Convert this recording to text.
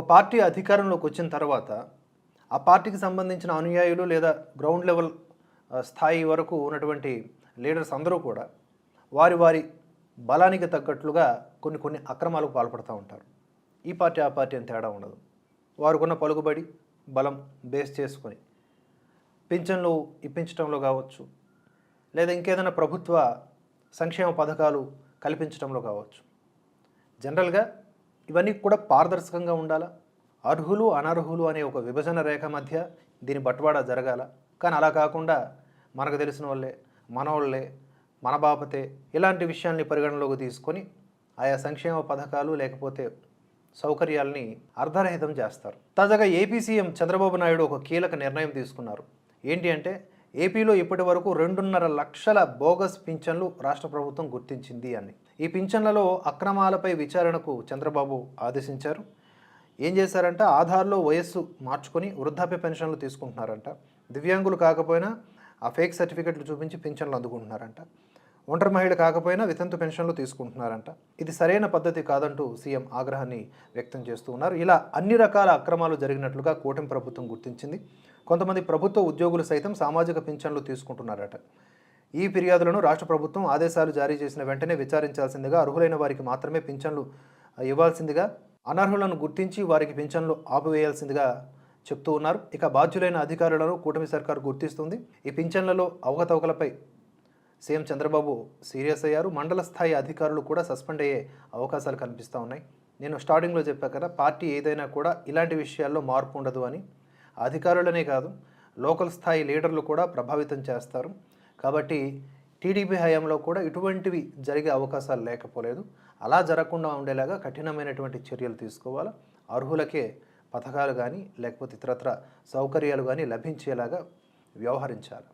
ఒక పార్టీ అధికారంలోకి వచ్చిన తర్వాత ఆ పార్టీకి సంబంధించిన అనుయాయులు లేదా గ్రౌండ్ లెవెల్ స్థాయి వరకు ఉన్నటువంటి లీడర్స్ అందరూ కూడా వారి వారి బలానికి తగ్గట్లుగా కొన్ని కొన్ని అక్రమాలకు పాల్పడుతూ ఉంటారు. ఈ పార్టీ ఆ పార్టీ అని తేడా ఉండదు. వారికున్న పలుకుబడి బలం బేస్ చేసుకొని పింఛన్లు ఇప్పించడంలో కావచ్చు లేదా ఇంకేదైనా ప్రభుత్వ సంక్షేమ పథకాలు కల్పించడంలో కావచ్చు. జనరల్గా ఇవన్నీ కూడా పారదర్శకంగా ఉండాలా? అర్హులు అనర్హులు అనే ఒక విభజన రేఖ మధ్య దీని బట్వాడా జరగాల? కానీ అలా కాకుండా మనకు తెలిసిన వాళ్ళే మనవాళ్ళే మన బాపతే ఇలాంటి విషయాల్ని పరిగణలోకి తీసుకొని ఆయా సంక్షేమ పథకాలు లేకపోతే సౌకర్యాల్ని అర్ధరహితం చేస్తారు. తాజాగా ఏపీ సీఎం చంద్రబాబు నాయుడు ఒక కీలక నిర్ణయం తీసుకున్నారు. ఏంటి అంటే ఏపీలో ఇప్పటి వరకు రెండున్నర లక్షల బోగస్ పింఛన్లు రాష్ట్ర ప్రభుత్వం గుర్తించింది అని. ఈ పింఛన్లలో అక్రమాలపై విచారణకు చంద్రబాబు ఆదేశించారు. ఏం చేశారంట? ఆధార్లో వయస్సు మార్చుకొని వృద్ధాప్య పెన్షన్లు తీసుకుంటున్నారంట. దివ్యాంగులు కాకపోయినా ఆ ఫేక్ సర్టిఫికెట్లు చూపించి పింఛన్లు అందుకుంటున్నారంట. ఒంటరి మహిళ కాకపోయినా వితంతు పెన్షన్లు తీసుకుంటున్నారంట. ఇది సరైన పద్ధతి కాదంటూ సీఎం ఆగ్రహాన్ని వ్యక్తం చేస్తూ ఉన్నారు. ఇలా అన్ని రకాల అక్రమాలు జరిగినట్లుగా కూటమి ప్రభుత్వం గుర్తించింది. కొంతమంది ప్రభుత్వ ఉద్యోగులు సైతం సామాజిక పింఛన్లు తీసుకుంటున్నారట. ఈ ఫిర్యాదులను రాష్ట్ర ప్రభుత్వం ఆదేశాలు జారీ చేసిన వెంటనే విచారించాల్సిందిగా అర్హులైన వారికి మాత్రమే పింఛన్లు ఇవ్వాల్సిందిగా అనర్హులను గుర్తించి వారికి పింఛన్లు ఆపివేయాల్సిందిగా చెప్తూ ఉన్నారు. ఇక బాధ్యులైన అధికారులను కూటమి సర్కారు గుర్తిస్తుంది. ఈ పింఛన్లలో అవకతవకలపై సీఎం చంద్రబాబు సీరియస్ అయ్యారు. మండల స్థాయి అధికారులు కూడా సస్పెండ్ అయ్యే అవకాశాలు కనిపిస్తూ ఉన్నాయి. నేను స్టార్టింగ్లో చెప్పా కదా పార్టీ ఏదైనా కూడా ఇలాంటి విషయాల్లో మార్పు ఉండదు అని. అధికారులనే కాదు లోకల్ స్థాయి లీడర్లు కూడా ప్రభావితం చేస్తారు. కాబట్టి టీడీపీ హయాంలో కూడా ఇటువంటివి జరిగే అవకాశాలు లేకపోలేదు. అలా జరగకుండా ఉండేలాగా కఠినమైనటువంటి చర్యలు తీసుకోవాలి. అర్హులకే పథకాలు కానీ లేకపోతే ఇతరత్ర సౌకర్యాలు కానీ లభించేలాగా వ్యవహరించాలి.